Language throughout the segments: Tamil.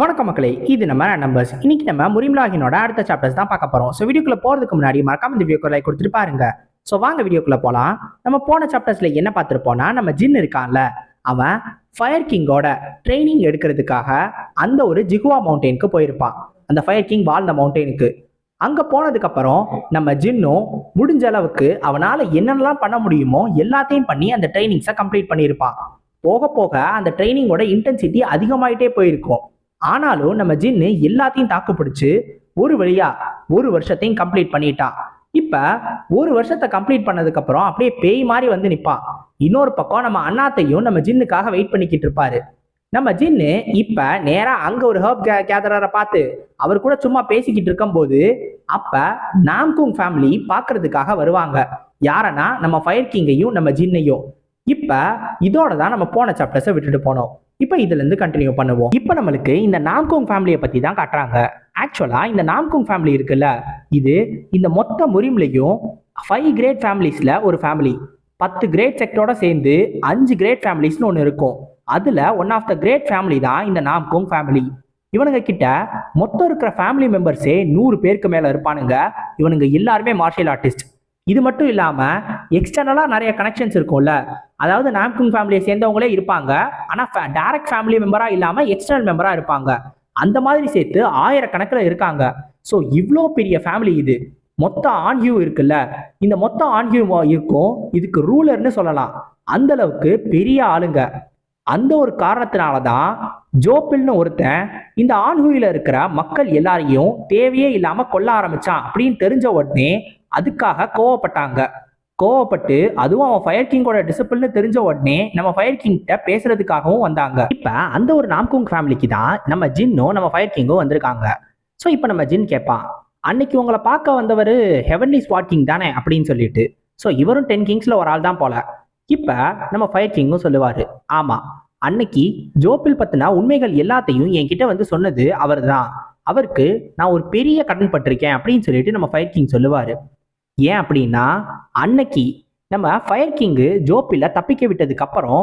வணக்கம் மக்களே இது நம்ம நம்பர்ஸ் இன்னைக்கு நம்ம முரிம்லாகினோட அடுத்த சாப்டர்ஸ் தான் பார்க்க போறோம். ஸோ வீடியோக்குள்ள போறதுக்கு முன்னாடி மறக்காம இந்த வீடியோக்கு லைக் கொடுத்துட்டு பாருங்க. ஸோ வாங்க வீடியோக்குள்ள போலாம். நம்ம போன சாப்டர்ஸ்ல என்ன பார்த்துருப்போம்னா நம்ம ஜின் இருக்கான்ல அவன் ஃபயர் கிங்கோட ட்ரைனிங் எடுக்கிறதுக்காக அந்த ஒரு ஜிகுவா மவுண்டெயினுக்கு போயிருப்பான். அந்த ஃபயர் கிங் வாழ்ந்த மவுண்டெயினுக்கு அங்க போனதுக்கு அப்புறம் நம்ம ஜின்னும் முடிஞ்ச அளவுக்கு அவனால என்னென்னலாம் பண்ண முடியுமோ எல்லாத்தையும் பண்ணி அந்த ட்ரைனிங்ஸை கம்ப்ளீட் பண்ணியிருப்பான். போக போக அந்த ட்ரைனிங்கோட இன்டென்சிட்டி அதிகமாயிட்டே போயிருக்கும். ஆனாலும் நம்ம ஜின்னு எல்லாத்தையும் தாக்குப்பிடிச்சு ஒரு வழியா ஒரு வருஷத்தையும் கம்ப்ளீட் பண்ணிட்டான் இப்ப ஒரு வருஷத்தை கம்ப்ளீட் பண்ணதுக்கு அப்புறம் அப்படியே பேய் மாதிரி வந்து நிப்பான் இன்னொரு பக்கம் நம்ம அண்ணாத்தையும் நம்ம ஜின்னுக்காக வெயிட் பண்ணிக்கிட்டு இருப்பாரு. நம்ம ஜின்னு இப்ப நேரா அங்க ஒரு ஹர்ப் கேதரரை பார்த்து அவர் கூட சும்மா பேசிக்கிட்டு இருக்கும்போது அப்ப நாம்குங் ஃபேமிலி பார்க்கறதுக்காக வருவாங்க. யாரனா நம்ம ஃபயர் கிங்கையும் நம்ம ஜின்னையும். இப்ப இதோட தான் நம்ம போன சாப்டர்ஸை விட்டுட்டு போனோம். இப்போ இதுல இருந்து கண்டினியூ பண்ணுவோம். இப்போ நம்மளுக்கு இந்த நாம்கோங் ஃபேமிலியை பத்தி தான் காட்டுறாங்க. ஆக்சுவலா இந்த நாம்கோங் ஃபேமிலி இருக்குல்ல இது இந்த மொத்த முரிம்லையும் ஃபைவ் கிரேட் ஃபேமிலிஸ்ல ஒரு ஃபேமிலி பத்து கிரேட் செக்டரோட சேர்ந்து அஞ்சு கிரேட் ஃபேமிலிஸ்னு ஒன்று இருக்கும். அதுல one of the great family தான் இந்த நாம்கோங் ஃபேமிலி இவனுங்க கிட்ட மொத்தம் இருக்கிற ஃபேமிலி மெம்பர்ஸே நூறு பேருக்கு மேல இருப்பானுங்க. இவனுங்க எல்லாருமே மார்ஷியல் ஆர்டிஸ்ட் இது மட்டும் இல்லாமல் எக்ஸ்டர்னலாக நிறைய கனெக்ஷன்ஸ் இருக்கும்ல. அதாவது நாம்குங் ஃபேமிலியை சேர்ந்தவங்களே இருப்பாங்க. ஆனால் டைரக்ட் ஃபேமிலி மெம்பராக இல்லாமல் எக்ஸ்டர்னல் மெம்பராக இருப்பாங்க. அந்த மாதிரி சேர்த்து ஆயிரக்கணக்கில் இருக்காங்க. ஸோ இவ்வளோ பெரிய ஃபேமிலி இது. மொத்த ஆன்ஹியூ இருக்குல்ல. இந்த மொத்த ஆன்ஹியூ இருக்கும். இதுக்கு ரூலர்னு சொல்லலாம். அந்த அளவுக்கு பெரிய ஆளுங்க. அந்த ஒரு காரணத்தினால தான் ஜோப்பில்னு ஒருத்தன் இந்த ஆன்ஹூயில இருக்கிற மக்கள் எல்லாரையும் தேவையே இல்லாம கொல்ல ஆரம்பிச்சான் அப்படின்னு தெரிஞ்ச உடனே அதுக்காக கோவப்பட்டாங்க. கோவப்பட்டு அதுவும் அவன் ஃபயர் கிங்கோட டிசிப்ளின்னு தெரிஞ்ச உடனே நம்ம ஃபயர் கிங்கிட்ட பேசுறதுக்காகவும் வந்தாங்க. இப்ப அந்த ஒரு நாம்குங் ஃபேமிலிக்கு தான் நம்ம ஜின்னும் நம்ம ஃபயர் கிங்கும் வந்திருக்காங்க. ஸோ இப்போ நம்ம ஜின் கேட்பான் அன்னைக்கு உங்களை பார்க்க வந்தவர் ஹெவன்லி ஸ்வாட் கிங் தானே? அப்படின்னு சொல்லிட்டு. ஸோ இவரும் டென் கிங்ஸ்ல ஒரு ஆள் தான் போல. இப்போ நம்ம ஃபயர் கிங்கும் சொல்லுவாரு ஆமா அன்னைக்கு ஜோப்பில் பத்தின உண்மைகள் எல்லாத்தையும் என்கிட்ட வந்து சொன்னது அவர் தான் அவருக்கு நான் ஒரு பெரிய கடன் பட்டிருக்கேன் அப்படின்னு சொல்லிட்டு நம்ம ஃபயர் கிங் சொல்லுவாரு. ஏன் அப்படின்னா அன்னைக்கு நம்ம ஃபயர் கிங்கு ஜோப்பில தப்பிக்க விட்டதுக்கு அப்புறம்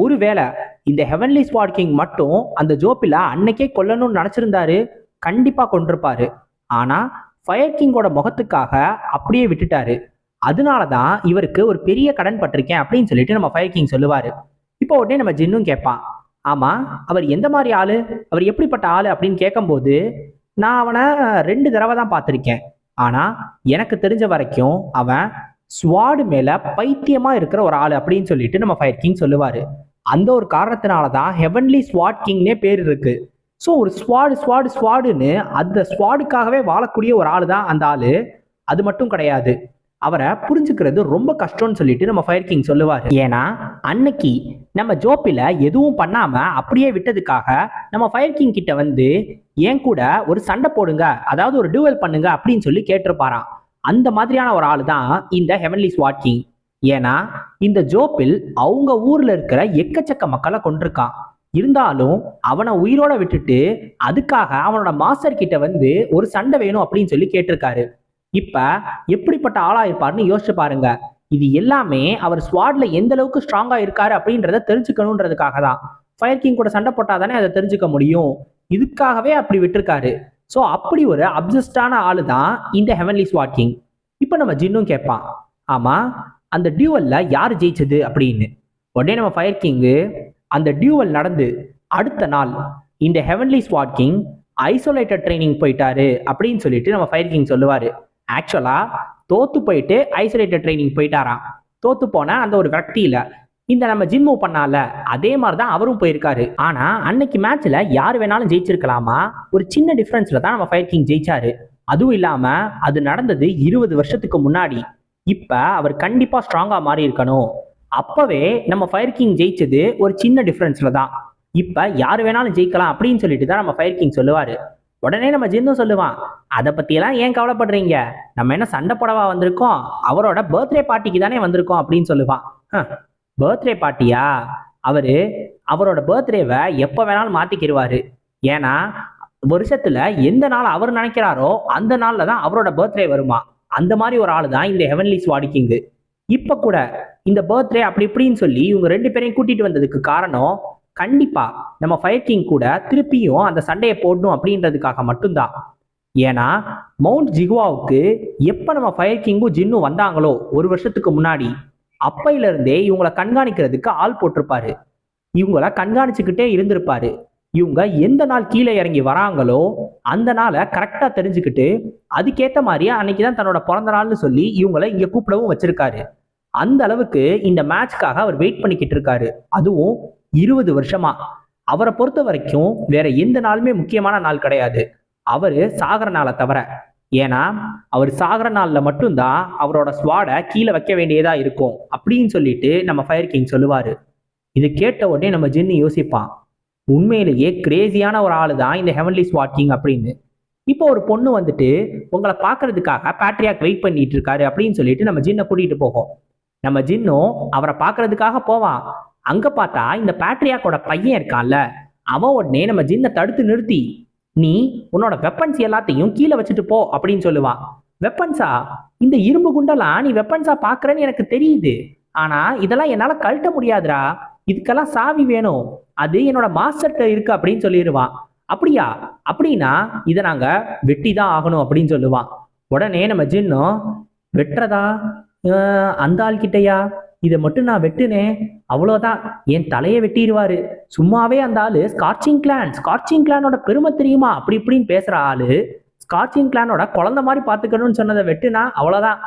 ஒருவேளை இந்த ஹெவன்லி ஸ்வாட் கிங் மட்டும் அந்த ஜோப்பில அன்னைக்கே கொல்லணும்னு நினைச்சிருந்தாரு கண்டிப்பா கொண்டிருப்பாரு ஆனா ஃபயர் கிங்கோட முகத்துக்காக அப்படியே விட்டுட்டாரு. அதனால தான் இவருக்கு ஒரு பெரிய கடன் பட்டிருக்கேன் அப்படின்னு சொல்லிட்டு நம்ம ஃபயர் கிங் சொல்லுவாரு. இப்போ உடனே நம்ம ஜின்னும் கேட்பான் ஆமா அவர் எந்த மாதிரி ஆளு? அவர் எப்படிப்பட்ட ஆளு? அப்படின்னு கேட்கும்போது நான் அவனை ரெண்டு தடவை தான் பார்த்துருக்கேன். ஆனா எனக்கு தெரிஞ்ச வரைக்கும் அவன் ஸ்வாடு மேல பைத்தியமா இருக்கிற ஒரு ஆள் அப்படின்னு சொல்லிட்டு நம்ம ஃபயர் கிங் சொல்லுவாரு. அந்த ஒரு காரணத்தினால தான் ஹெவன்லி ஸ்வாட் கிங்னே பேர் இருக்கு. ஸோ ஒரு ஸ்வாடு ஸ்வாடு ஸ்வாடுன்னு அந்த ஸ்வாடுக்காகவே வாழக்கூடிய ஒரு ஆள் தான் அந்த ஆளு. அது மட்டும் கிடையாது. அவரை புரிஞ்சுக்கிறது ரொம்ப கஷ்டம்னு சொல்லிட்டு நம்ம ஃபயர் கிங் சொல்லுவார். ஏன்னா அன்னைக்கு நம்ம ஜோப்பில எதுவும் பண்ணாம அப்படியே விட்டதுக்காக நம்ம ஃபயர் கிங் கிட்ட வந்து ஏன் கூட ஒரு சண்டை போடுங்க அதாவது ஒரு டியூவல் பண்ணுங்க அப்படின்னு சொல்லி கேட்டிருப்பாராம். அந்த மாதிரியான ஒரு ஆள் தான் இந்த ஹெவன்லி ஸ்வாட் கிங் ஏன்னா இந்த ஜோப்பில் அவங்க ஊர்ல இருக்கிற எக்கச்சக்க மக்களை கொண்டிருக்கான் இருந்தாலும் அவனை உயிரோட விட்டுட்டு அதுக்காக அவனோட மாஸ்டர் கிட்ட வந்து ஒரு சண்டை வேணும் அப்படின்னு சொல்லி கேட்டிருக்காரு. இப்ப எப்படிப்பட்ட ஆளா இருப்பாருன்னு யோசிச்சு பாருங்க. இது எல்லாமே அவர் ஸ்வாட்ல எந்த அளவுக்கு ஸ்ட்ராங்கா இருக்காரு அப்படின்றத தெரிஞ்சுக்கணுன்றதுக்காக தான். ஃபயர் கிங் கூட சண்டை போட்டாதானே அதை தெரிஞ்சுக்க முடியும். இதுக்காகவே அப்படி விட்டுருக்காரு. ஸோ அப்படி ஒரு அப்சஸ்டான ஆளு தான் இந்த ஹெவன்லி ஸ்வாட் கிங் இப்போ நம்ம ஜின்னும் கேட்பான். ஆமா அந்த டியூவல்ல யார் ஜெயிச்சது அப்படின்னு. உடனே நம்ம ஃபயர் கிங்கு அந்த டியூவல் நடந்து அடுத்த நாள் இந்த Heavenly Sword King isolated training போயிட்டாரு அப்படின்னு சொல்லிட்டு நம்ம ஃபயர் கிங் சொல்லுவாரு. ஆக்சுவலா தோத்து போயிட்டு ஐசோலேட்டட் ட்ரைனிங் போயிட்டாராம். தோத்து போன அந்த ஒரு விரக்தியில இந்த நம்ம ஜிம் மூவ் பண்ணால அதே மாதிரி தான் அவரும் போயிருக்காரு. ஆனா அன்னைக்கு மேட்ச்ல யார் வேணாலும் ஜெயிச்சிருக்கலாமா? ஒரு சின்ன டிஃபரன்ஸ்ல தான் நம்ம ஃபயர் கிங் ஜெயிச்சாரு. அதுவும் இல்லாம அது நடந்தது இருபது வருஷத்துக்கு முன்னாடி. இப்ப அவர் கண்டிப்பா ஸ்ட்ராங்கா மாறி இருக்கணும். அப்பவே நம்ம ஃபயர் கிங் ஜெயிச்சது ஒரு சின்ன டிஃபரன்ஸ்ல தான். இப்ப யார் வேணாலும் ஜெயிக்கலாம் அப்படின்னு சொல்லிட்டு தான் நம்ம ஃபயர் கிங் சொல்லுவாரு. உடனே நம்ம ஜின்னு சொல்லுவான் அதை பற்றியெல்லாம் ஏன் கவலைப்படுறீங்க? நம்ம என்ன சண்டை புடவா வந்திருக்கோம்? அவரோட பர்த்டே பார்ட்டிக்கு தானே வந்திருக்கோம் அப்படின்னு சொல்லுவான். பர்த்டே பார்ட்டியா? அவரு அவரோட பர்த்டேவை எப்போ வேணாலும் மாத்திக்கிடுவாரு ஏன்னா வருஷத்துல எந்த நாள் அவர் நினைக்கிறாரோ அந்த நாளில் தான் அவரோட பர்த்டே வருமா? அந்த மாதிரி ஒரு ஆள் தான் இந்த ஹெவன்லி ஸ்வாடிக்கிங்கு இப்போ கூட இந்த பர்த்டே அப்படி இப்படின்னு சொல்லி இவங்க ரெண்டு பேரையும் கூட்டிட்டு வந்ததுக்கு காரணம் கண்டிப்பா நம்ம ஃபயர் கிங் கூட திருப்பியும் அந்த சண்டையை போடணும் அப்படின்றதுக்காக மட்டும்தான். ஏன்னா மவுண்ட் ஜிகுவாவுக்கு எப்போ நம்ம ஃபயர் கிங்கும் ஜின்னும் வந்தாங்களோ ஒரு வருஷத்துக்கு முன்னாடி அப்பையில இருந்தே கண்காணிக்கிறதுக்கு ஆள் போட்டிருப்பாரு. இவங்கள கண்காணிச்சுக்கிட்டே இருந்திருப்பாரு. இவங்க எந்த நாள் கீழே இறங்கி வராங்களோ அந்த நாளை கரெக்டாக தெரிஞ்சுக்கிட்டு அதுக்கேற்ற மாதிரியே அன்னைக்கு தான் தன்னோட பிறந்த நாள்னு சொல்லி இவங்களை இங்கே கூப்பிடவும் வச்சிருக்காரு. அந்த அளவுக்கு இந்த மேட்ச்க்காக அவர் வெயிட் பண்ணிக்கிட்டு இருக்காரு. அதுவும் இருபது வருஷமா. அவரை பொறுத்த வரைக்கும் வேற எந்த நாளுமே முக்கியமான நாள் கிடையாது. அவரு சாகர நாளை தவிர. ஏன்னா அவர் சாகர நாளில் மட்டும்தான் அவரோட ஸ்வாடை கீழே வைக்க வேண்டியதா இருக்கும் அப்படின்னு சொல்லிட்டு நம்ம ஃபயர் கிங் சொல்லுவாரு. இது கேட்ட உடனே நம்ம ஜின்னு யோசிப்பான். உண்மையிலேயே கிரேசியான ஒரு ஆளு தான் இந்த ஹெவன்லி ஸ்வாட் கிங் அப்படின்னு. இப்போ ஒரு பொண்ணு வந்துட்டு உங்களை பார்க்கறதுக்காக பேட்ரியாக் வெயிட் பண்ணிட்டு இருக்காரு அப்படின்னு சொல்லிட்டு நம்ம ஜின்னை கூட்டிட்டு போகும். நம்ம ஜின்னும் அவரை பார்க்கறதுக்காக போவான். அங்க பார்த்தா இந்த பேட்ரியாக்கோட பையன் இருக்கான்ல அவன் உடனே நம்ம ஜின்னை தடுத்து நிறுத்தி நீ உன்னோட வெப்பன்ஸ் எல்லாத்தையும் கீழே வச்சுட்டு போ அப்படின்னு சொல்லுவா. வெப்பன்ஸா இந்த இரும்பு குண்டெல்லாம் நீ வெப்பன்ஸா பாக்குறேன்னு எனக்கு தெரியுது. ஆனா இதெல்லாம் என்னால கழட்ட முடியாதுடா. இதுக்கெல்லாம் சாவி வேணும். அது என்னோட மாஸ்டர்கிட்ட இருக்கு அப்படின்னு சொல்லிடுவான் அப்படியா? அப்படின்னா இதை நாங்க வெட்டி தான் ஆகணும் அப்படின்னு சொல்லுவான் உடனே நம்ம ஜின்னும் வெட்டுறதா? அந்த ஆள் கிட்டையா இதை மட்டும் நான் வெட்டுனேன். அவ்வளோதான் என் தலையை வெட்டிடுவாரு. சும்மாவே அந்த ஆளு ஸ்கார்ச்சிங் கிளான் ஸ்கார்ச்சிங் கிளானோட பெருமை தெரியுமா? அப்படி இப்படின்னு பேசுற ஆளு ஸ்கார்ச்சிங் கிளானோட குழந்த மாதிரி பார்த்துக்கணும்னு சொன்னதை வெட்டுனா அவ்வளோதான்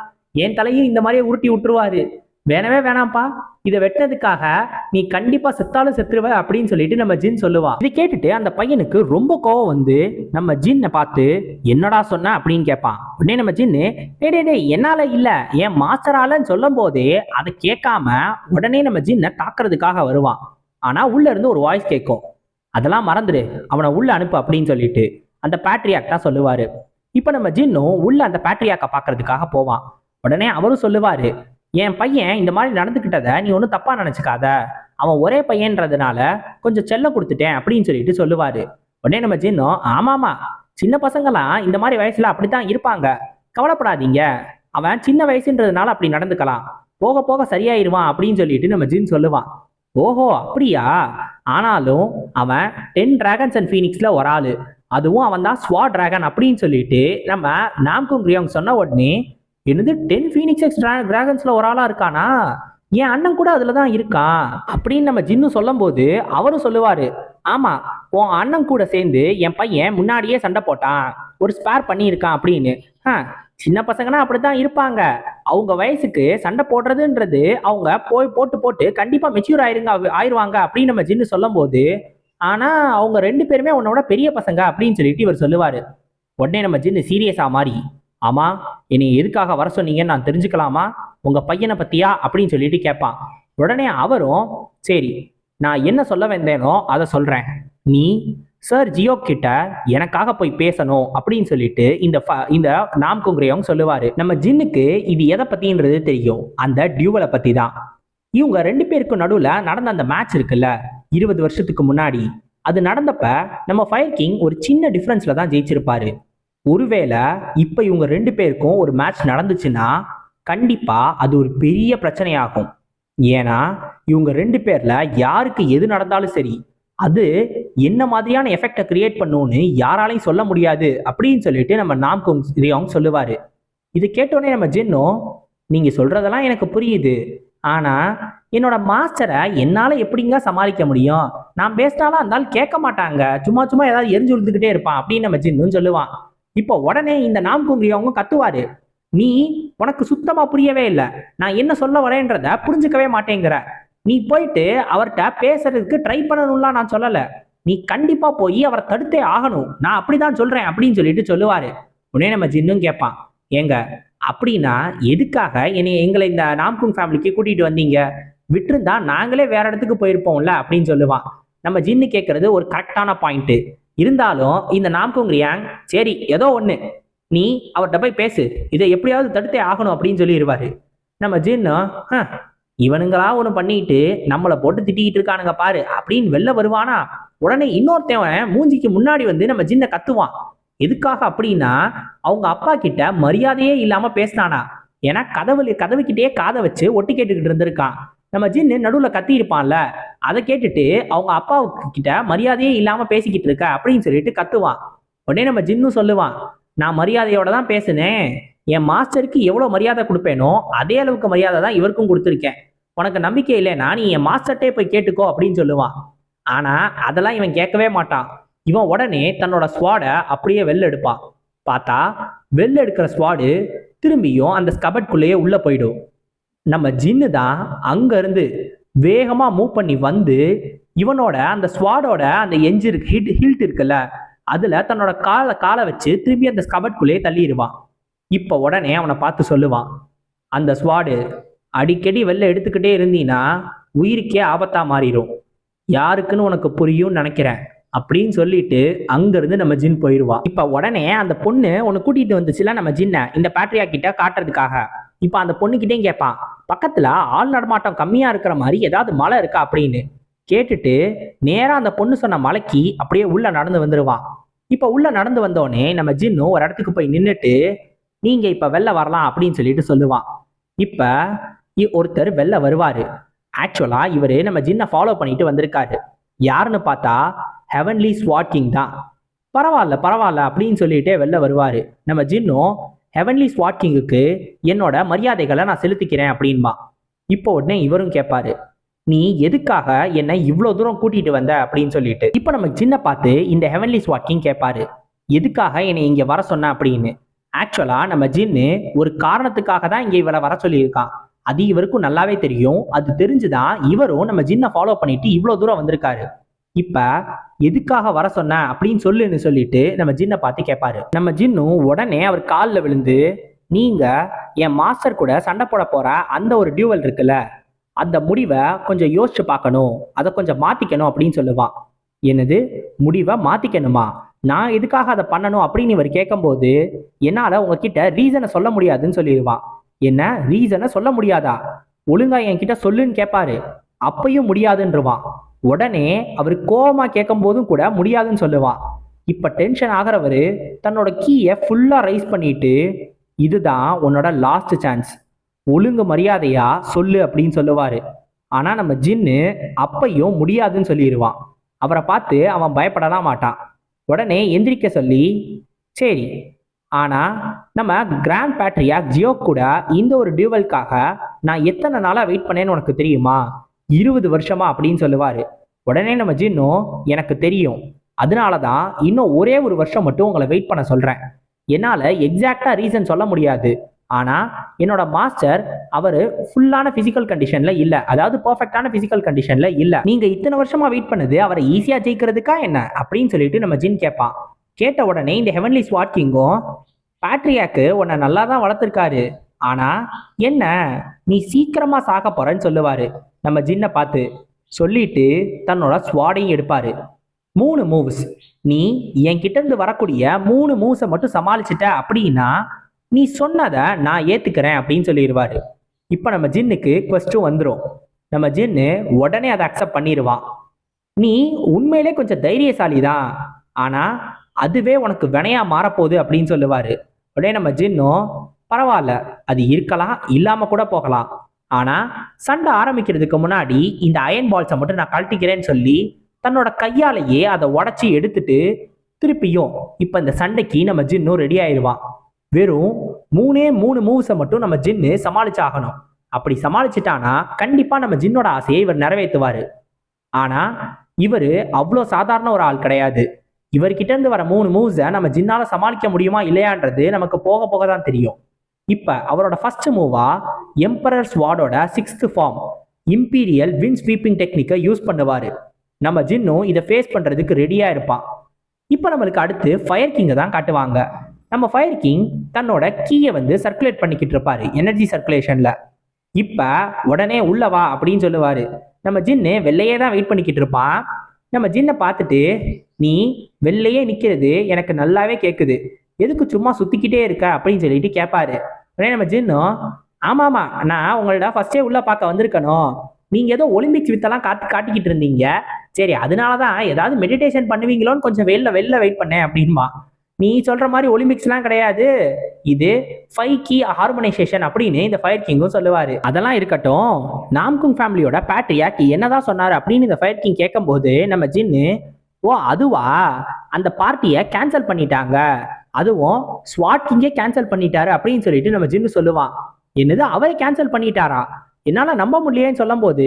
என் தலையும் இந்த மாதிரியே உருட்டி விட்டுருவாரு. வேணவே வேணாம்ப்பா. இதை வெட்டினதுக்காக நீ கண்டிப்பா செத்தாலும் செத்துருவ அப்படின்னு சொல்லிட்டு நம்ம ஜின் சொல்லுவான் இதை கேட்டுட்டு அந்த பையனுக்கு ரொம்ப கோவம் வந்து நம்ம ஜின்னை பார்த்து என்னடா சொன்ன? அப்படின்னு கேட்பான் உடனே நம்ம ஜின்னு டே டே டே என்னால இல்ல. என் மாஸ்டராலன்னு சொல்லும் போதே அதை கேட்காம உடனே நம்ம ஜின்னை தாக்குறதுக்காக வருவான் ஆனா உள்ள இருந்து ஒரு வாய்ஸ் கேட்கும். அதெல்லாம் மறந்துடு அவனை உள்ள அனுப்பு அப்படின்னு சொல்லிட்டு அந்த பேட்ரியாக் தான் சொல்லுவாரு. இப்போ நம்ம ஜின்னும் உள்ள அந்த பேட்ரியாக்கை பார்க்கறதுக்காக போவான். உடனே அவரும் சொல்லுவாரு என் பையன் இந்த மாதிரி நடந்துக்கிட்டதை நீ ஒன்றும் தப்பாக நினச்சிக்காத. அவன் ஒரே பையன்றதுனால கொஞ்சம் செல்ல கொடுத்துட்டேன் அப்படின்னு சொல்லிட்டு சொல்லுவாரு. உடனே நம்ம ஜின்னும் ஆமாமா சின்ன பசங்களாம் இந்த மாதிரி வயசுல அப்படித்தான் இருப்பாங்க. கவலைப்படாதீங்க. அவன் சின்ன வயசுன்றதுனால அப்படி நடந்துக்கலாம். போக போக சரியாயிருவான் அப்படின்னு சொல்லிட்டு நம்ம ஜின் சொல்லுவான். ஓஹோ அப்படியா? ஆனாலும் அவன் டென் டிராகன்ஸ் அண்ட் ஃபீனிக்ஸ்ல ஒரு ஆளு. அதுவும் அவன் தான் ஸ்வா டிராகன் அப்படின்னு சொல்லிட்டு நம்ம நாம்கும் கிரியோங் சொன்ன உடனே என்னது டென் ஃபீனிக்ஸ் எக்ஸ் டிராகன்ஸ்ல ஒரு ஆளா இருக்கானா? என் அண்ணன் கூட அதுல தான் இருக்கான் அப்படின்னு நம்ம ஜின்னு சொல்லும்போது அவரும் சொல்லுவாரு. ஆமா உன் அண்ணன் கூட சேர்ந்து என் பையன் முன்னாடியே சண்டை போட்டான். ஒரு ஸ்பேர் பண்ணியிருக்கான் அப்படின்னு. ஆ சின்ன பசங்கன்னா அப்படித்தான் இருப்பாங்க. அவங்க வயசுக்கு சண்டை போடுறதுன்றது அவங்க போய் போட்டு போட்டு கண்டிப்பா மெச்சூர் ஆயிருங்க ஆயிருவாங்க அப்படின்னு நம்ம ஜின்னு சொல்லும்போது ஆனா அவங்க ரெண்டு பேருமே உன்னோட பெரிய பசங்க அப்படின்னு சொல்லிட்டு இவர் சொல்லுவாரு. உடனே நம்ம ஜின்னு சீரியஸா மாறி. ஆமா என்னை எதுக்காக வர சொன்னீங்கன்னு நான் தெரிஞ்சுக்கலாமா? உங்க பையனை பத்தியா? அப்படின்னு சொல்லிட்டு கேட்பான். உடனே அவரும் சரி நான் என்ன சொல்ல வந்தேனோ அதை சொல்றேன். நீ சார் ஜியோ கிட்ட எனக்காக போய் பேசணும் அப்படின்னு சொல்லிட்டு இந்த ஃப- இந்த நாம் குங்கிறவங்க சொல்லுவாரு. நம்ம ஜின்னுக்கு இது எதை பத்தின்றது தெரியும்? அந்த டியூவலை பத்தி தான் இவங்க ரெண்டு பேருக்கும் நடுவில் நடந்த அந்த மேட்ச் இருக்குல்ல இருபது வருஷத்துக்கு முன்னாடி. அது நடந்தப்ப நம்ம ஃபயர் கிங் ஒரு சின்ன டிஃப்ரென்ஸில் தான் ஜெயிச்சிருப்பாரு. ஒருவேளை இப்போ இவங்க ரெண்டு பேருக்கும் ஒரு மேட்ச் நடந்துச்சுன்னா கண்டிப்பாக அது ஒரு பெரிய பிரச்சனையாகும். ஏன்னா இவங்க ரெண்டு பேரில் யாருக்கு எது நடந்தாலும் சரி அது என்ன மாதிரியான எஃபெக்டை கிரியேட் பண்ணுன்னு யாராலையும் சொல்ல முடியாது அப்படின்னு சொல்லிட்டு நம்ம நாம் குங் ரியோங் சொல்லுவாரு. இது கேட்டோடனே நம்ம ஜென்னும் நீங்கள் சொல்கிறதெல்லாம் எனக்கு புரியுது. ஆனால் என்னோட மாஸ்டரை என்னால் எப்படிங்க சமாளிக்க முடியும்? நான் பேசினாலும் இருந்தாலும் கேட்க மாட்டாங்க. சும்மா சும்மா ஏதாவது எரிஞ்சு விழுந்துக்கிட்டே இருப்பான் அப்படின்னு நம்ம ஜின்னு சொல்லுவான். இப்போ உடனே இந்த நாம் குங்கிரியவங்க கத்துவாரு. நீ உனக்கு சுத்தமா புரியவே இல்லை. நான் என்ன சொல்ல வரேன்றத புரிஞ்சுக்கவே மாட்டேங்கிற. நீ போயிட்டு அவர்கிட்ட பேசுறதுக்கு ட்ரை பண்ணணும்லாம் நான் சொல்லல. நீ கண்டிப்பா போய் அவரை தடுத்தே ஆகணும். நான் அப்படிதான் சொல்றேன் அப்படின்னு சொல்லிட்டு சொல்லுவாரு. உடனே நம்ம ஜின்னும் கேட்பான். ஏங்க அப்படின்னா எதுக்காக என்னை எங்களை இந்த நாம்குங் ஃபேமிலிக்கு கூட்டிட்டு வந்தீங்க? விட்டுருந்தா நாங்களே வேற இடத்துக்கு போயிருப்போம்ல அப்படின்னு சொல்லுவான். நம்ம ஜின்னு கேட்கறது ஒரு கரெக்டான பாயிண்ட் இருந்தாலும் இந்த நாம்குங் ரியாங் சரி ஏதோ ஒண்ணு. நீ அவர்கிட்ட போய் பேசு. இதை எப்படியாவது தடுத்தே ஆகணும் அப்படின்னு சொல்லிடுவாரு நம்ம ஜின்னு "ஹ, இவனுங்களா ஒன்று பண்ணிட்டு நம்மளை போட்டு திட்டிக்கிட்டு இருக்கானுங்க பாரு அப்படின்னு வெளில வருவானா? உடனே இன்னொருத்தவன் மூஞ்சிக்கு முன்னாடி வந்து நம்ம ஜின்னை கத்துவான். எதுக்காக அப்படின்னா அவங்க அப்பா கிட்ட மரியாதையே இல்லாம பேசினானா? ஏன்னா கதவு கதவுக்கிட்டே காதை வச்சு ஒட்டி கேட்டுக்கிட்டு இருந்திருக்கான். நம்ம ஜின்னு நடுவில் கத்தியிருப்பான்ல அதை கேட்டுட்டு அவங்க அப்பாவுக்கு கிட்ட மரியாதையே இல்லாம பேசிக்கிட்டு இருக்க அப்படின்னு சொல்லிட்டு கத்துவான். உடனே நம்ம ஜின்னும் சொல்லுவான் நான் மரியாதையோட தான் பேசுனேன். என் மாஸ்டருக்கு எவ்வளோ மரியாதை கொடுப்பேனோ அதே அளவுக்கு மரியாதை தான் இவருக்கும் கொடுத்துருக்கேன். உனக்கு நம்பிக்கை இல்லைன்னா நீ என் மாஸ்டர்ட்டே போய் கேட்டுக்கோ அப்படின்னு சொல்லுவான். ஆனா அதெல்லாம் இவன் கேட்கவே மாட்டான். இவன் உடனே தன்னோட ஸ்வாடை அப்படியே வெளில எடுப்பான். பார்த்தா வெளில எடுக்கிற ஸ்வாடு திரும்பியும் அந்த ஸ்கபட்குள்ளேயே உள்ள போயிடும். நம்ம ஜின்னு தான் அங்கேருந்து வேகமாக மூவ் பண்ணி வந்து இவனோட அந்த ஸ்வாடோட அந்த எஞ்சி இருக்கு ஹிட் ஹில்ட் இருக்குல்ல அதில் தன்னோட காலை காலை வச்சு திரும்பி அந்த ஸ்கபட்குள்ளேயே தள்ளிடுவான். இப்போ உடனே அவனை பார்த்து சொல்லுவான் அந்த ஸ்வாடு அடிக்கடி வெளில எடுத்துக்கிட்டே இருந்தீங்கன்னா உயிருக்கே ஆபத்தாக மாறிடும் யாருக்குன்னு உனக்கு புரியும்னு நினைக்கிறேன் அப்படின்னு சொல்லிட்டு அங்கேருந்து நம்ம ஜின் போயிடுவான் இப்போ உடனே அந்த பொண்ணு உன்னை கூட்டிகிட்டு வந்துச்சுல நம்ம ஜின்னை இந்த பேட்ரியா கிட்ட காட்டுறதுக்காக. இப்போ அந்த பொண்ணுக்கிட்டே கேட்பான் பக்கத்துல ஆள் நடமாட்டம் கம்மியா இருக்கிற மாதிரி ஏதாவது மலை இருக்கா அப்படின்னு கேட்டுட்டு நேரா அந்த பொண்ணு சொன்ன மலைக்கு அப்படியே உள்ள நடந்து வந்துருவான் இப்ப உள்ள நடந்து வந்தோடனே நம்ம ஜின்னும் ஒரு இடத்துக்கு போய் நின்னுட்டு நீங்க இப்ப வெளில வரலாம் அப்படின்னு சொல்லிட்டு சொல்லுவான் இப்ப ஒருத்தர் வெளில வருவாரு. ஆக்சுவலா இவரு நம்ம ஜின்னை ஃபாலோ பண்ணிட்டு வந்திருக்காரு. யாருன்னு பார்த்தா ஹெவன்லி ஸ்வாட் கிங் தான். பரவாயில்ல பரவாயில்ல அப்படின்னு சொல்லிட்டே வெளில வருவாரு. நம்ம ஜின்னும் ஹெவன்லி ஸ்வாட் கிங்குக்கு என்னோட மரியாதைகளை நான் செலுத்திக்கிறேன் அப்படின்பா. இப்போ உடனே இவரும் கேட்பாரு நீ எதுக்காக என்னை இவ்வளோ தூரம் கூட்டிட்டு வந்த? அப்படின்னு சொல்லிட்டு. இப்போ நம்ம சின்ன பார்த்து இந்த ஹெவன்லி ஸ்வாட் கிங் கேட்பாரு எதுக்காக என்னை இங்கே வர சொன்ன? அப்படின்னு. ஆக்சுவலா நம்ம ஜின்னு ஒரு காரணத்துக்காக தான் இங்கே இவளை வர சொல்லியிருக்கான். அது இவருக்கும் நல்லாவே தெரியும். அது தெரிஞ்சுதான் இவரும் நம்ம ஜின்னை ஃபாலோ பண்ணிட்டு இவ்வளோ தூரம் வந்திருக்காரு. இப்ப எதுக்காக வர சொன்ன அப்படின்னு சொல்லுன்னு சொல்லிட்டு நம்ம ஜின்னை பார்த்து கேட்பாரு நம்ம ஜின்னும் உடனே அவர் காலில் விழுந்து நீங்க என் மாஸ்டர் கூட சண்டை போட போற அந்த ஒரு டியூவல் இருக்குல்ல அந்த முடிவை கொஞ்சம் யோசிச்சு பார்க்கணும் அதை கொஞ்சம் மாத்திக்கணும் அப்படின்னு சொல்லுவான் என்னது? முடிவை மாத்திக்கணுமா? நான் எதுக்காக அதை பண்ணணும் அப்படின்னு இவர் கேட்கும்போது என்னால உங்ககிட்ட ரீசனை சொல்ல முடியாதுன்னு சொல்லிடுவான் என்ன? ரீசனை சொல்ல முடியாதா? ஒழுங்கா என்கிட்ட சொல்லுன்னு கேட்பாரு அப்பையும் முடியாதுன்றவான். உடனே அவர் கோபமாக கேட்கும் போதும் கூட முடியாதுன்னு சொல்லுவான் இப்போ டென்ஷன் ஆகிறவர் தன்னோட கீயை ஃபுல்லாக ரைஸ் பண்ணிட்டு இதுதான் உன்னோட லாஸ்ட் சான்ஸ் ஒழுங்கு மரியாதையா சொல்லு அப்படின்னு சொல்லுவார். ஆனால் நம்ம ஜின்னு அப்பையும் முடியாதுன்னு சொல்லிடுவான் அவரை பார்த்து அவன் பயப்படலாம் மாட்டான். உடனே எந்திரிக்க சொல்லி சரி. ஆனால் நம்ம கிராண்ட் பேட்ரியா ஜியோ கூட இந்த ஒரு டியூவல்காக நான் எத்தனை நாளாக வெயிட் பண்ணேன்னு உனக்கு தெரியுமா? இருபது வருஷமா அப்படின்னு சொல்லுவாரு. உடனே நம்ம ஜின்னும் எனக்கு தெரியும். அதனால தான் இன்னும் ஒரே ஒரு வருஷம் மட்டும் உங்களை வெயிட் பண்ண சொல்றேன். என்னால் எக்ஸாக்டாக ரீசன் சொல்ல முடியாது. ஆனால் என்னோட மாஸ்டர் அவர் ஃபுல்லான ஃபிசிக்கல் கண்டிஷனில் இல்லை. அதாவது பர்ஃபெக்டான ஃபிசிக்கல் கண்டிஷனில் இல்லை. நீங்கள் இத்தனை வருஷமாக வெயிட் பண்ணது அவரை ஈஸியாக ஜெயிக்கிறதுக்கா என்ன? அப்படின்னு சொல்லிட்டு நம்ம ஜின் கேட்பான் கேட்ட உடனே இந்த ஹெவன்லி ஸ்வாட் கிங்கும் பேட்ரியாக்கு உன்னை நல்லா தான் வளர்த்துருக்காரு. ஆனால் என்ன நீ சீக்கிரமாக சாக போகிறேன்னு சொல்லுவார். நம்ம ஜின்னை பார்த்து சொல்லிட்டு தன்னோட ஸ்வாடையும் எடுப்பாரு. மூணு மூவ்ஸ் நீ என்கிட்ட இருந்து வரக்கூடிய மூணு மூவ்ஸை மட்டும் சமாளிச்சிட்ட அப்படின்னா நீ சொன்னதை நான் ஏத்துக்கிறேன் அப்படின்னு சொல்லிடுவாரு. இப்போ நம்ம ஜின்னுக்கு கொஸ்டும் வந்துடும் நம்ம ஜின்னு உடனே அதை அக்செப்ட் பண்ணிடுவான். நீ உண்மையிலே கொஞ்சம் தைரியசாலி தான் ஆனா அதுவே உனக்கு வினையா மாறப்போகுது அப்படின்னு சொல்லுவாரு. உடனே நம்ம ஜின்னும் பரவாயில்ல அது இருக்கலாம் இல்லாம கூட போகலாம். ஆனா சண்டை ஆரம்பிக்கிறதுக்கு முன்னாடி இந்த அயன் பால்ஸை மட்டும் நான் கழட்டிக்கிறேன்னு சொல்லி தன்னோட கையாலேயே அதை உடச்சி எடுத்துட்டு திருப்பியும் இப்போ இந்த சண்டைக்கு நம்ம ஜின்னும் ரெடி ஆயிடுவான் வெறும் மூணே மூணு மூவ்ஸை மட்டும் நம்ம ஜின்னு சமாளிச்சாகணும். அப்படி சமாளிச்சிட்டானா கண்டிப்பா நம்ம ஜின்னோட ஆசையை இவர் நிறைவேற்றுவாரு. ஆனா இவர் அவ்வளோ சாதாரண ஒரு ஆள் கிடையாது. இவர்கிட்ட இருந்து வர மூணு மூவ்ஸை நம்ம ஜின்னால சமாளிக்க முடியுமா இல்லையான்றது நமக்கு போக போக தான் தெரியும். இப்ப அவரோட ஃபர்ஸ்ட் மூவா emperor ஸ்வாடோட sixth form imperial wind sweeping டெக்னிக்கை யூஸ் பண்ணுவாரு. நம்ம ஜின்னும் இதை ஃபேஸ் பண்ணுறதுக்கு ரெடியாக இருப்பான். இப்போ நம்மளுக்கு அடுத்து ஃபயர் கிங்கை தான் காட்டுவாங்க. நம்ம ஃபயர் கிங் தன்னோட கீயை வந்து சர்க்குலேட் பண்ணிக்கிட்டு இருப்பாரு எனர்ஜி சர்க்குலேஷனில் இப்போ உடனே உள்ளவா அப்படின்னு சொல்லுவார். நம்ம ஜின்னு வெள்ளையே தான் வெயிட் பண்ணிக்கிட்டு இருப்பான். நம்ம ஜின்னை பார்த்துட்டு நீ வெளிலையே நிற்கிறது எனக்கு நல்லாவே கேட்குது எதுக்கு சும்மா சுற்றிக்கிட்டே இருக்க? அப்படின்னு சொல்லிட்டு கேட்பாரு உடனே நம்ம ஜின்னும் ஆமா ஆமா நான் உங்களோட ஃபர்ஸ்டே உள்ள பார்க்க வந்திருக்கணும். நீங்க ஏதோ ஒலிம்பிக்ஸ் வித்தெல்லாம் காத்து காட்டிக்கிட்டு இருந்தீங்க. சரி அதனால தான் ஏதாவது மெடிடேஷன் பண்ணுவீங்களோன்னு கொஞ்சம் வெளில வெளில வெயிட் பண்ணேன் அப்படின்மா நீ சொல்ற மாதிரி ஒலிம்பிக்ஸ்லாம் கிடையாது. இது ஃபைவ் கீ ஹார்மனைசேஷன் அப்படின்னு இந்த ஃபயர் கிங்கும் சொல்லுவார். அதெல்லாம் இருக்கட்டும் நாம்குங் ஃபேமிலியோட பேட்ரியாக் என்னதான் சொன்னார் அப்படின்னு இந்த ஃபயர் கிங் கேட்கும்போது நம்ம ஜின்னு ஓ அதுவா? அந்த பார்ட்டியை கேன்சல் பண்ணிட்டாங்க. அதுவும் ஸ்வாட் கிங்கே கேன்சல் பண்ணிட்டாரு அப்படின்னு சொல்லிட்டு நம்ம ஜின்னு சொல்லுவான். என்னது? அவரை கேன்சல் பண்ணிட்டாரா? என்னால நம்ப முடியலன்னு சொல்லும்போது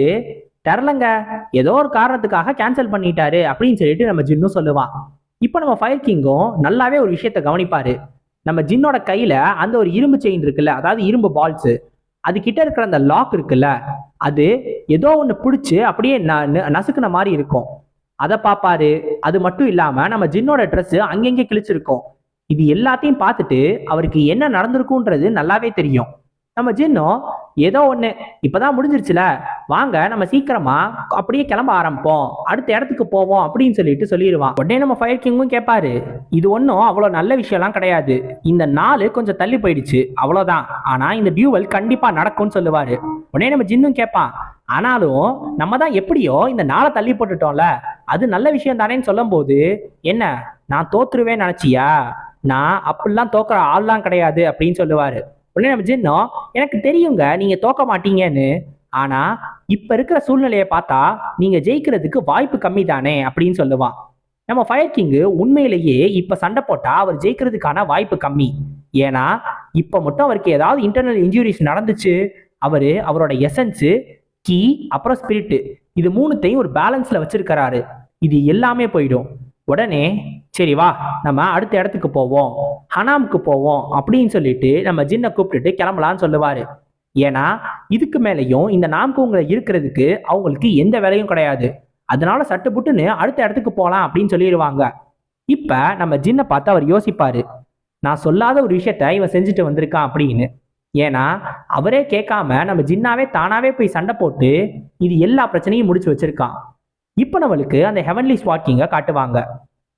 தெரிலங்க ஏதோ ஒரு காரணத்துக்காக கேன்சல் பண்ணிட்டாரு அப்படின்னு சொல்லிட்டு நம்ம ஜின்னும் சொல்லுவான் இப்போ நம்ம ஃபயர் கிங்கும் நல்லாவே ஒரு விஷயத்த கவனிப்பாரு. நம்ம ஜின்னோட கையில அந்த ஒரு இரும்பு செயின் இருக்குல்ல அதாவது இரும்பு பால்ஸ் அது கிட்ட இருக்கிற அந்த லாக் இருக்குல்ல அது ஏதோ ஒன்று பிடிச்சி அப்படியே ந- நசுக்குன மாதிரி இருக்கும். அதை பார்ப்பாரு அது மட்டும் இல்லாம நம்ம ஜின்னோட ட்ரெஸ் அங்கங்கே கிழிச்சிருக்கோம். இது எல்லாத்தையும் பார்த்துட்டு அவருக்கு என்ன நடந்திருக்குன்றது நல்லாவே தெரியும். நம்ம ஜின்னும் ஏதோ ஒன்று இப்போதான் முடிஞ்சிருச்சுல. வாங்க நம்ம சீக்கிரமா அப்படியே கிளம்ப ஆரம்பிப்போம். அடுத்த இடத்துக்கு போவோம் அப்படின்னு சொல்லிட்டு சொல்லிடுவான். உடனே நம்ம ஃபயர் கிங்கும் கேட்பாரு இது ஒன்றும் அவ்வளோ நல்ல விஷயம்லாம் கிடையாது. இந்த நாள் கொஞ்சம் தள்ளி போயிடுச்சு அவ்வளோதான். ஆனால் இந்த டியூவல் கண்டிப்பாக நடக்கும்னு சொல்லுவார். உடனே நம்ம ஜின்னும் கேட்பான் ஆனாலும் நம்ம தான் எப்படியோ இந்த நாளை தள்ளி போட்டுட்டோம்ல. அது நல்ல விஷயம் தானேன்னு சொல்லும்போது என்ன நான் தோத்துருவேன் நினச்சியா? நான் அப்படிலாம் தோக்குற ஆள்லாம் கிடையாது அப்படின்னு சொல்லுவாரு. உடனே நம்ம ஜின்னோம் எனக்கு தெரியுங்க நீங்க தோக்க மாட்டீங்கன்னு. ஆனா இப்ப இருக்கிற சூழ்நிலையை பார்த்தா நீங்க ஜெயிக்கிறதுக்கு வாய்ப்பு கம்மி தானே அப்படின்னு சொல்லுவான். நம்ம ஃபயர் கிங்கு உண்மையிலேயே இப்ப சண்டை போட்டா அவர் ஜெயிக்கிறதுக்கான வாய்ப்பு கம்மி. ஏன்னா இப்ப மட்டும் அவருக்கு ஏதாவது இன்டர்னல் இன்ஜுரிஸ் நடந்துச்சு அவரு அவரோட எசன்ஸு கீ அப்புறம் ஸ்பிரிட்டு இது மூணுத்தையும் ஒரு பேலன்ஸ்ல வச்சிருக்கிறாரு. இது எல்லாமே போயிடும். உடனே சரி வா நம்ம அடுத்த இடத்துக்கு போவோம் ஹனாமுக்கு போவோம் அப்படின்னு சொல்லிட்டு நம்ம ஜின்னை கூப்பிட்டுட்டு கிளம்பலான்னு சொல்லுவாரு. ஏன்னா இதுக்கு மேலேயும் இந்த நாம்கூங்களை இருக்கிறதுக்கு அவங்களுக்கு எந்த வேலையும் கிடையாது. அதனால சட்டு புட்டுன்னு அடுத்த இடத்துக்கு போகலாம் அப்படின்னு சொல்லிடுவாங்க. இப்ப நம்ம ஜின்னை பார்த்து அவர் யோசிப்பாரு. நான் சொல்லாத ஒரு விஷயத்த இவன் செஞ்சுட்டு வந்திருக்கான் அப்படின்னு. ஏன்னா அவரே கேட்காம நம்ம ஜின்னாவே தானாவே போய் சண்டை போட்டு இது எல்லா பிரச்சனையும் முடிச்சு வச்சிருக்கான். இப்போ நம்மளுக்கு அந்த ஹெவன்லி ஸ்வாட் காட்டுவாங்க.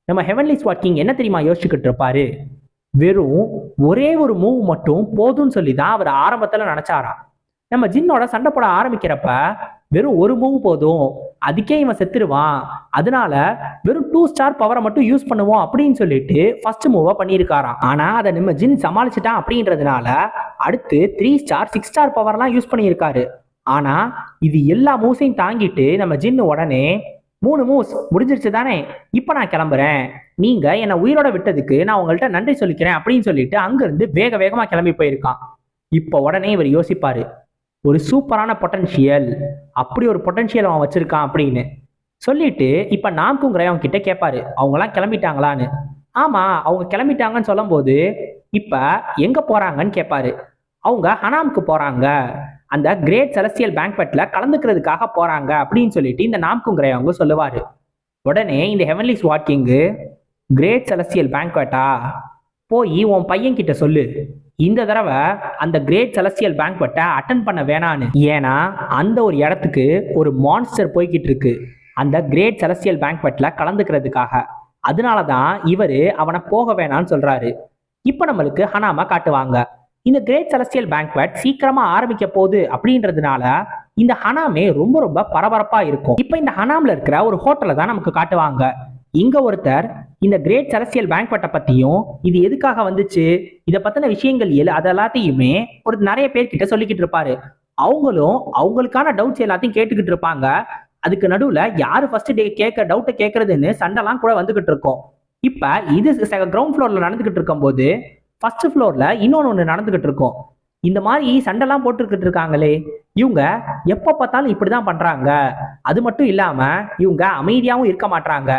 நம்ம ஹெவன்லி ஸ்வாட் கிங் என்ன தெரியுமா யோசிச்சுக்கிட்டு இருப்பாரு? வெறும் ஒரே ஒரு மூவ் மட்டும் போதும்னு சொல்லி தான் அவர் ஆரம்பத்தில் நினைச்சாராம். நம்ம ஜின்னோட சண்டை போட ஆரம்பிக்கிறப்ப வெறும் ஒரு மூவ் போதும். அதுக்கே இவன் செத்துருவான். அதனால வெறும் டூ ஸ்டார் பவரை மட்டும் யூஸ் பண்ணுவோம் அப்படின்னு சொல்லிட்டு ஃபர்ஸ்ட் மூவா பண்ணியிருக்காராம். ஆனா அதை நம்ம ஜின் சமாளிச்சிட்டான் அப்படின்றதுனால அடுத்து த்ரீ ஸ்டார் சிக்ஸ் ஸ்டார் பவர்லாம் யூஸ் பண்ணியிருக்காரு. ஆனா இது எல்லா மூசையும் தாங்கிட்டு நம்ம ஜின்னு உடனே மூணு மூஸ் முடிஞ்சிருச்சு தானே? இப்போ நான் கிளம்புறேன். நீங்க என்னை உயிரோட விட்டதுக்கு நான் உங்கள்கிட்ட நன்றி சொல்லிக்கிறேன் அப்படின்னு சொல்லிட்டு அங்கிருந்து வேக வேகமா கிளம்பி போயிருக்கான். இப்போ உடனே இவர் யோசிப்பாரு ஒரு சூப்பரான பொட்டன்ஷியல் அப்படி ஒரு பொட்டன்ஷியல் அவன் வச்சிருக்கான் அப்படின்னு. சொல்லிட்டு இப்ப நாம்கும் கிரகம் கிட்ட கேட்பாரு அவங்கலாம் கிளம்பிட்டாங்களான்னு. ஆமா அவங்க கிளம்பிட்டாங்கன்னு சொல்லும்போது இப்ப எங்க போறாங்கன்னு கேட்பாரு அவங்க ஹனாம்க்கு போறாங்க. அந்த கிரேட் செலஸ்டியல் பேங்க்வெட்ல கலந்துக்கிறதுக்காக போறாங்க அப்படின்னு சொல்லிட்டு இந்த நாம்குங்கிறவங்க கிரகம் சொல்லுவாரு. உடனே இந்த Heavenly Sword King Great Celestial பேங்க்வெட்டா போய் உன் பையன் கிட்ட சொல்லு. இந்த தடவை அந்த கிரேட் செலஸ்டியல் பேங்க்வெட்டை அட்டன் பண்ண வேணான்னு. ஏன்னா அந்த ஒரு இடத்துக்கு ஒரு மான்ஸ்டர் போய்கிட்டு இருக்கு. அந்த கிரேட் செலஸ்டியல் பேங்க்வெட்ல கலந்துக்கிறதுக்காக. அதனால தான் இவர் அவனை போக வேணான்னு சொல்கிறாரு இப்போ நம்மளுக்கு ஹனாமா காட்டுவாங்க. இந்த கிரேட் செலஸ்டியல் பேங்க்வெட் சீக்கிரமா ஆரம்பிக்க போகுது அப்படின்றதுனால இந்த ஹனாமே ரொம்ப ரொம்ப பரபரப்பா இருக்கும். இப்போ இந்த ஹனாம்ல இருக்கிற ஒரு ஹோட்டலை தான் நமக்கு காட்டுவாங்க. இங்க ஒருத்தர் இந்த கிரேட் செலஸ்டியல் பேங்க்வெட்டை பத்தியும் இது எதுக்காக வந்துச்சு இதை பத்தின விஷயங்கள் எல் அது எல்லாத்தையுமே ஒரு நிறைய பேர்கிட்ட சொல்லிக்கிட்டு இருப்பாரு. அவங்களும் அவங்களுக்கான டவுட்ஸ் எல்லாத்தையும் கேட்டுக்கிட்டு இருப்பாங்க. அதுக்கு நடுவுல யாரு ஃபர்ஸ்ட் டே கேட்க டவுட்டை கேட்கறதுன்னு சண்டைலாம் கூட வந்துகிட்டு இருக்கும். இப்ப இது கிரவுண்ட் ஃப்ளோர்ல நடந்துகிட்டு இருக்கும்போது ஃபர்ஸ்ட் ஃப்ளோரில் இன்னொன்று ஒன்று நடந்துகிட்டு இருக்கும். இந்த மாதிரி சண்டைலாம் போட்டுக்கிட்டு இருக்காங்களே இவங்க எப்போ பார்த்தாலும் இப்படி தான் பண்ணுறாங்க அது மட்டும் இல்லாமல் இவங்க அமைதியாகவும் இருக்க மாட்றாங்க.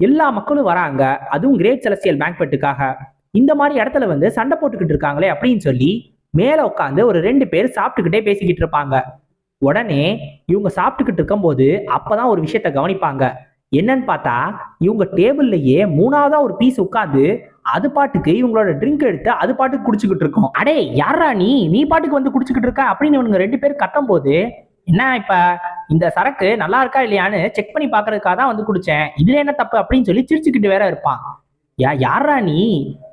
எல்லா மக்களும் வராங்க. அதுவும் கிரேட் செலஸ்டியல் பேங்க்வெட்டுக்காக இந்த மாதிரி இடத்துல வந்து சண்டை போட்டுக்கிட்டு இருக்காங்களே அப்படின்னு சொல்லி மேலே உட்காந்து ஒரு ரெண்டு பேர் சாப்பிட்டுக்கிட்டே பேசிக்கிட்டு இருப்பாங்க. உடனே இவங்க சாப்பிட்டுக்கிட்டு இருக்கும்போது அப்பதான் ஒரு விஷயத்த கவனிப்பாங்க. என்னன்னு பார்த்தா இவங்க டேபிள்லயே மூணாவதா ஒரு பீஸ் உட்காந்து அது பாட்டுக்கு இவங்களோட ட்ரிங்க் எடுத்து அது பாட்டுக்கு குடிச்சுக்கிட்டு இருக்கோம். அடே யாரா நீ? நீ பாட்டுக்கு வந்து குடிச்சுக்கிட்டு இருக்க? அப்படின்னு இவனுங்க ரெண்டு பேரும் கத்தும் போது என்ன இப்ப இந்த சரக்கு நல்லா இருக்கா இல்லையான்னு செக் பண்ணி பாக்குறதுக்காக தான் வந்து குடிச்சேன். இதுல என்ன தப்பு அப்படின்னு சொல்லி சிரிச்சுக்கிட்டு வேற இருப்பான். யா யாரா நீ?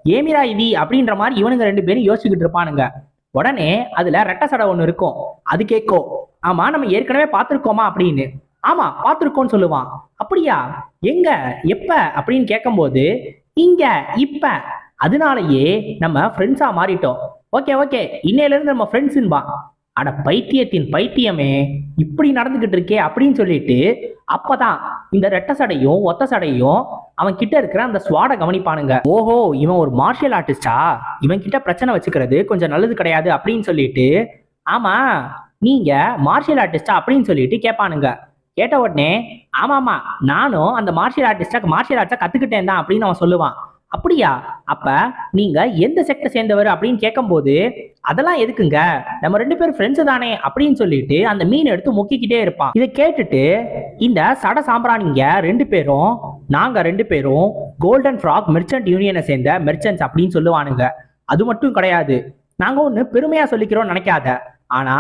ஏமிரா இவி? அப்படின்ற மாதிரி இவனுங்க ரெண்டு பேரும் யோசிச்சுக்கிட்டு இருப்பானுங்க. உடனே அதுல ரெட்ட சடை ஒண்ணு இருக்கும். அது கேட்கும் ஆமா நம்ம ஏற்கனவே பார்த்துருக்கோமா அப்படின்னு. ஆமா பார்த்துருக்கோன்னு சொல்லுவான். அப்படியா? எங்க? எப்ப? அப்படின்னு கேட்கும்போது இங்க இப்ப. அதனாலயே நம்ம ஃப்ரெண்ட்ஸா மாறிட்டோம். ஓகே ஓகே இன்னையில இருந்து நம்ம ஃப்ரெண்ட்ஸுன்பா அட பைத்தியத்தின் பைத்தியமே. இப்படி நடந்துகிட்டு இருக்கே அப்படின்னு சொல்லிட்டு அப்பதான் இந்த ரெட்ட சடையும் ஒத்த சடையும் அவன் கிட்ட இருக்கிற அந்த ஸ்வாட கவனிப்பானுங்க. ஓஹோ இவன் ஒரு மார்ஷியல் ஆர்டிஸ்டா இவன் கிட்ட பிரச்சனை வச்சுக்கிறது கொஞ்சம் நல்லது கிடையாது அப்படின்னு சொல்லிட்டு ஆமா நீங்க மார்ஷியல் ஆர்டிஸ்டா அப்படின்னு சொல்லிட்டு கேட்பானுங்க கேட்ட உடனே ஆமாமா நானும் அந்த மார்ஷியல் ஆர்டிஸ்டா மார்ஷியல் ஆர்ட்ஸா கத்துக்கிட்டேன் தான் அப்படின்னு அவன் சொல்லுவான். அப்படியா? அப்ப நீங்க எந்த செக்டர் சேர்ந்தவர்? அப்படின்னு கேட்கும்போது அதெல்லாம் எதுக்குங்க? நம்ம ரெண்டு பேரும் ஃப்ரெண்ட்ஸ் தானே அப்படின்னு சொல்லிட்டு அந்த மீன் எடுத்து முக்கிக்கிட்டே இருப்பான். இதை கேட்டுட்டு இந்த சட சாம்பிராணிங்க ரெண்டு பேரும் நாங்க ரெண்டு பேரும் கோல்டன் ஃப்ராக் மெர்ச்சன்ட் யூனியனை சேர்ந்த மெர்ச்சன்ட்ஸ் அப்படின்னு சொல்லுவானுங்க. அது மட்டும் கிடையாது. நாங்க ஒண்ணு பெருமையா சொல்லிக்கிறோம் நினைக்காத. ஆனா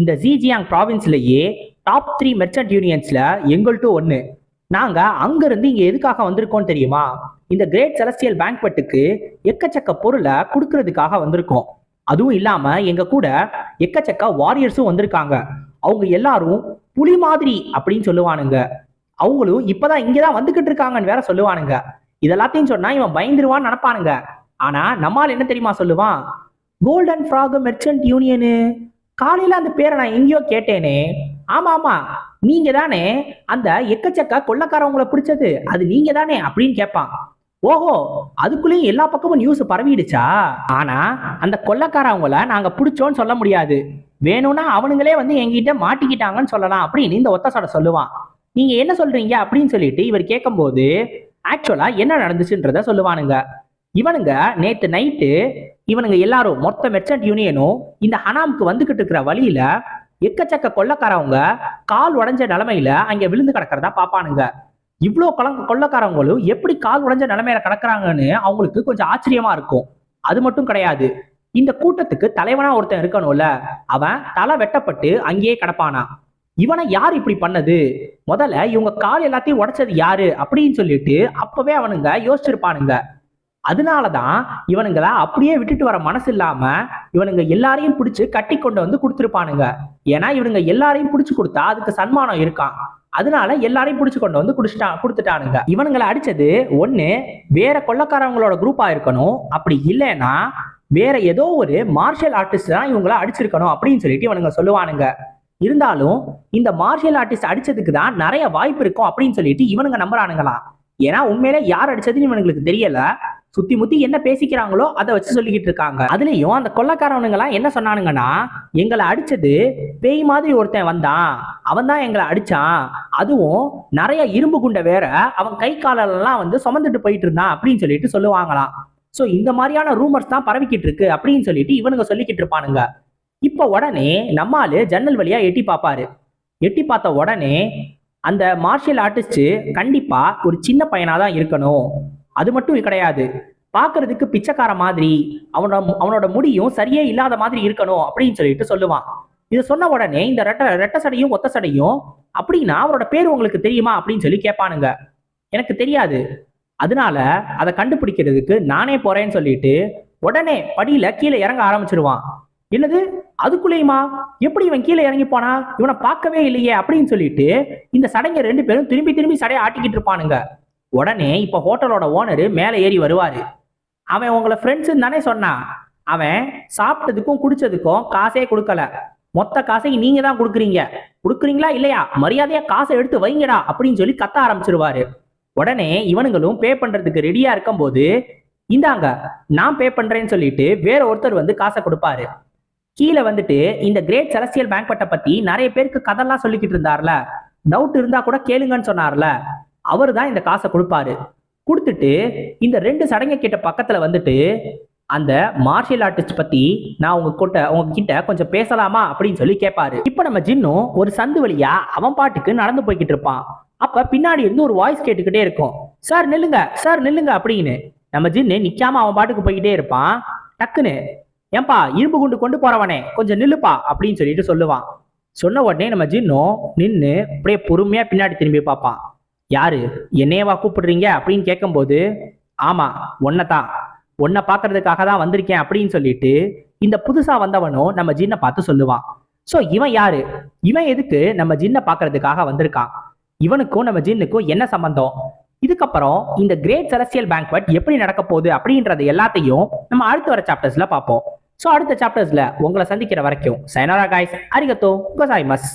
இந்த ஜிஜியாங் ப்ராவின்ஸ்லயே டாப் த்ரீ மெர்ச்சன்ட் யூனியன்ஸ்ல எங்கள்கிட்ட ஒன்று நாங்கள் அங்கேருந்து இங்கே எதுக்காக வந்திருக்கோம் தெரியுமா? இந்த கிரேட் செலஸ்டியல் பேங்க்வெட்டுக்கு எக்கச்சக்க பொருளை கொடுக்கறதுக்காக வந்திருக்கோம். அதுவும் இல்லாமல் எங்கள் கூட எக்கச்சக்க வாரியர்ஸும் வந்திருக்காங்க. அவங்க எல்லாரும் புலி மாதிரி அப்படின்னு சொல்லுவானுங்க. அவங்களும் இப்போதான் இங்கே தான் வந்துக்கிட்டு இருக்காங்கன்னு வேற சொல்லுவானுங்க. இதெல்லாத்தையும் சொன்னால் இவன் பயந்துருவான்னு நினைப்பானுங்க. ஆனால் நம்மால் என்ன தெரியுமா சொல்லுவான்? கோல்டன் ஃப்ராக் மெர்ச்சன்ட் யூனியனு காலையில் அந்த பேரை நான் எங்கேயோ கேட்டேனே. ஆமா ஆமா. நீங்க தானே அந்த எக்கச்சக்க கொள்ளக்காரவங்களை பிடிச்சது. அது நீங்க தானே அப்படின்னு கேட்பான். ஓஹோ அதுக்குள்ளேயும் எல்லா பக்கமும் நியூஸ் பரவிடுச்சா? ஆனா அந்த கொள்ளக்காரவங்கள நாங்க பிடிச்சோன்னு சொல்ல முடியாது. வேணும்னா அவனுங்களே வந்து எங்கிட்ட மாட்டிக்கிட்டாங்கன்னு சொல்லலாம் அப்படின்னு இந்த ஒத்த சொல்லுவான். நீங்க என்ன சொல்றீங்க அப்படின்னு சொல்லிட்டு இவர் கேட்கும்போது ஆக்சுவலா என்ன நடந்துச்சுன்றத சொல்லுவானுங்க. இவனுங்க நேத்து நைட்டு இவனுங்க எல்லாரும் மொத்த மெர்ச்சன்ட் யூனியனும் இந்த ஹனாமுக்கு வந்துகிட்டு இருக்கிற வழியில எக்கச்சக்க கொள்ளக்காரவங்க கால் உடஞ்ச நிலமையில அங்க விழுந்து கிடக்கிறதா பாப்பானுங்க இவ்வளோ கலங்க கொள்ளக்காரவங்களும் எப்படி கால் உடஞ்ச நிலைமையில கிடக்குறாங்கன்னு அவங்களுக்கு கொஞ்சம் ஆச்சரியமா இருக்கும். அது மட்டும் கிடையாது. இந்த கூட்டத்துக்கு தலைவனா ஒருத்தன் இருக்கணும்ல. அவன் தலை வெட்டப்பட்டு அங்கேயே கிடப்பானா? இவனை யார் இப்படி பண்ணது? முதல்ல இவங்க கால் எல்லாத்தையும் உடைச்சது யாரு? அப்படின்னு சொல்லிட்டு அப்பவே அவனுங்க யோசிச்சிருப்பானுங்க. அதனாலதான் இவனுங்களை அப்படியே விட்டுட்டு வர மனசு இல்லாம இவனுங்க எல்லாரையும் பிடிச்சு கட்டி கொண்டு வந்து கொடுத்துருப்பானுங்க. ஏன்னா இவனுங்க எல்லாரையும் பிடிச்சு கொடுத்தா அதுக்கு சன்மானம் இருக்கான் அதனால எல்லாரையும் பிடிச்சு கொண்டு வந்து குடிச்சிட்டா கொடுத்துட்டானுங்க. இவனுங்களை அடிச்சது ஒண்ணு வேற கொள்ளக்காரவங்களோட குரூப்பா இருக்கணும். அப்படி இல்லைன்னா வேற ஏதோ ஒரு மார்ஷியல் ஆர்டிஸ்ட் தான் இவங்கள அடிச்சிருக்கணும் அப்படின்னு சொல்லிட்டு இவனுங்க சொல்லுவானுங்க. இருந்தாலும் இந்த மார்ஷியல் ஆர்டிஸ்ட் அடிச்சதுக்கு தான் நிறைய வாய்ப்பு இருக்கும் அப்படின்னு சொல்லிட்டு இவனுங்க நம்புறானுங்களாம் ஏன்னா உண்மையிலே யார் அடிச்சதுன்னு இவனுங்களுக்கு தெரியல. சுத்தி முத்தி என்ன பேசிக்கிறாங்களோ அதை வச்சு சொல்லிக்கிட்டு இருக்காங்க. அதுலயும் அந்த கொள்ளக்காரவனுங்க எல்லாம் என்ன சொன்னானுங்கன்னா எங்களை அடிச்சது பேய் மாதிரி ஒருத்தன் வந்தான். அவன் தான் எங்களை அடிச்சான். அதுவும் நிறைய இரும்பு குண்டை வேற அவன் கை காலெல்லாம் வந்து சுமந்துட்டு போயிட்டு இருந்தான் அப்படின்னு சொல்லிட்டு சொல்லுவாங்களாம். ஸோ இந்த மாதிரியான ரூமர்ஸ் தான் பரவிக்கிட்டு இருக்கு அப்படின்னு சொல்லிட்டு இவனுங்க சொல்லிக்கிட்டு இருப்பானுங்க. இப்போ உடனே நம்மால் ஜன்னல் வழியாக எட்டி பார்ப்பாரு. எட்டி பார்த்த உடனே அந்த மார்ஷியல் ஆர்டிஸ்ட் கண்டிப்பாக ஒரு சின்ன பையனாக தான் இருக்கணும். அது மட்டும் கிடையாது. பார்க்கறதுக்கு பிச்சைக்கார மாதிரி அவனோட அவனோட முடியும் சரியே இல்லாத மாதிரி இருக்கணும் அப்படின்னு சொல்லிட்டு சொல்லுவான். இதை சொன்ன உடனே இந்த ரெட்ட ரெட்ட சடையும் ஒத்த சடையும் அப்படின்னா அவரோட பேர் உங்களுக்கு தெரியுமா அப்படின்னு சொல்லி கேட்பானுங்க. எனக்கு தெரியாது. அதனால அதை கண்டுபிடிக்கிறதுக்கு நானே போறேன்னு சொல்லிட்டு உடனே படியில கீழே இறங்க ஆரம்பிச்சிருவான். என்னது? அதுக்குள்ளேயுமா? எப்படி இவன் கீழே இறங்கி போனா? இவனை பார்க்கவே இல்லையே அப்படின்னு சொல்லிட்டு இந்த சடைங்க ரெண்டு பேரும் திரும்பி திரும்பி சடையை ஆட்டிக்கிட்டு இருப்பானுங்க. உடனே இப்ப ஹோட்டலோட ஓனரு மேலே ஏறி வருவாரு. அவன் உங்களை ஃப்ரெண்ட்ஸுன்னு தானே சொன்னான் அவன் சாப்பிட்டதுக்கும் குடிச்சதுக்கும் காசே கொடுக்கல. மொத்த காசையும் நீங்க தான் கொடுக்குறீங்க. கொடுக்குறீங்களா இல்லையா? மரியாதையா காசை எடுத்து வைங்கடா அப்படின்னு சொல்லி கத்த ஆரம்பிச்சிருவாரு. உடனே இவனுங்களும் பே பண்றதுக்கு ரெடியா இருக்கும்போது இந்தாங்க நான் பே பண்றேன்னு சொல்லிட்டு வேற ஒருத்தர் வந்து காசை கொடுப்பாரு. கீழே வந்துட்டு இந்த கிரேட் செலஸ்டியல் பேங்க்வெட்டை பத்தி நிறைய பேருக்கு கதெல்லாம் சொல்லிக்கிட்டு இருந்தார்ல. டவுட் இருந்தா கூட கேளுங்கன்னு சொன்னார்ல. அவர் தான் இந்த காசை கொடுப்பாரு. கொடுத்துட்டு இந்த ரெண்டு சடங்கை கிட்ட பக்கத்துல வந்துட்டு அந்த மார்ஷியல் ஆர்டிஸ்ட் பத்தி நான் உங்க கிட்ட உங்ககிட்ட கொஞ்சம் பேசலாமா அப்படின்னு சொல்லி கேட்பாரு இப்ப நம்ம ஜின்னும் ஒரு சந்து வழியா அவன் பாட்டுக்கு நடந்து போய்கிட்டு இருப்பான். அப்ப பின்னாடி இருந்து ஒரு வாய்ஸ் கேட்டுக்கிட்டே இருக்கும். சார் நில்லுங்க சார் நில்லுங்க அப்படின்னு நம்ம ஜின்னு நிக்காம அவன் பாட்டுக்கு போய்கிட்டே இருப்பான். டக்குன்னு ஏன்பா இரும்பு குண்டு கொண்டு போறவனே கொஞ்சம் நில்லுப்பா அப்படின்னு சொல்லிட்டு சொல்லுவான். சொன்ன உடனே நம்ம ஜின்னும் நின்று அப்படியே பொறுமையா பின்னாடி திரும்பி பார்ப்பான். யாரு? என்னையவா கூப்பிடுறீங்க? அப்படின்னு கேட்கும்போது ஆமா உன்னை தான் உன்னை பார்க்கறதுக்காக தான் வந்திருக்கேன் அப்படின்னு சொல்லிட்டு இந்த புதுசா வந்தவனும் நம்ம ஜின்னை பார்த்து சொல்லுவான். ஸோ இவன் யாரு? இவன் எதுக்கு நம்ம ஜின்னை பார்க்கறதுக்காக வந்திருக்கான்? இவனுக்கும் நம்ம ஜின்னுக்கும் என்ன சம்பந்தம்? இதுக்கப்புறம் இந்த கிரேட் செலஸ்டியல் பேங்க்வெட் எப்படி நடக்க போகுது அப்படின்றது எல்லாத்தையும் நம்ம அடுத்து வர சாப்டர்ஸ்ல பார்ப்போம். ஸோ அடுத்த சாப்டர்ஸ்ல உங்களை சந்திக்கிற வரைக்கும் சைனாரா காய்ஸ் அரிகத்தோ கோசாய்மஸ்